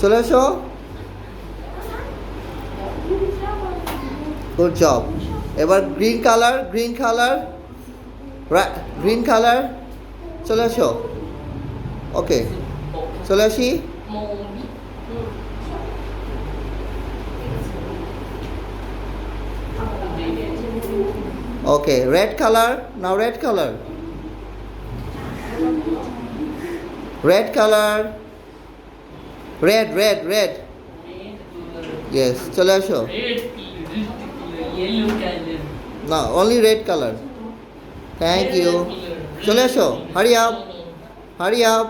চলে এসো। Good job এবার green colour green colour green colour চলে এসো। ওকে চলে আসি। Okay red colour now red colour red colour red red red yes চলে আসো না only red colour thank you চলে আসো hurry up hurry up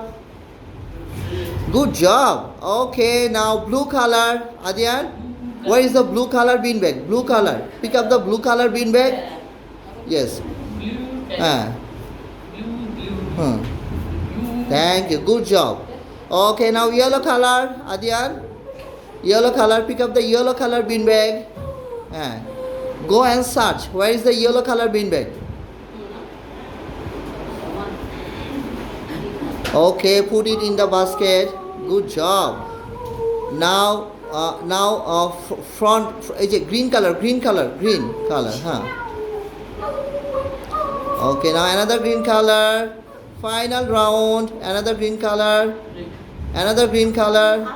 good job okay now blue colour Adiyan where is the blue color bean bag blue color pick up the blue color bean bag yes হ্যাঁ হুম Thank you. Good job. Okay, now yellow color, Adyan. Yellow color. Pick up the yellow color bean bag. Yeah. Go and search. Where is the yellow color bean bag? Okay, put it in the basket. Good job. Now, uh, now uh, front. Fr- is it green color? Green color. Green color. Huh. Okay, now another green color. Final round. Another green color. Another green color.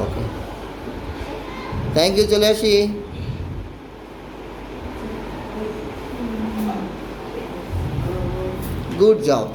Okay. Thank you, চলে Good job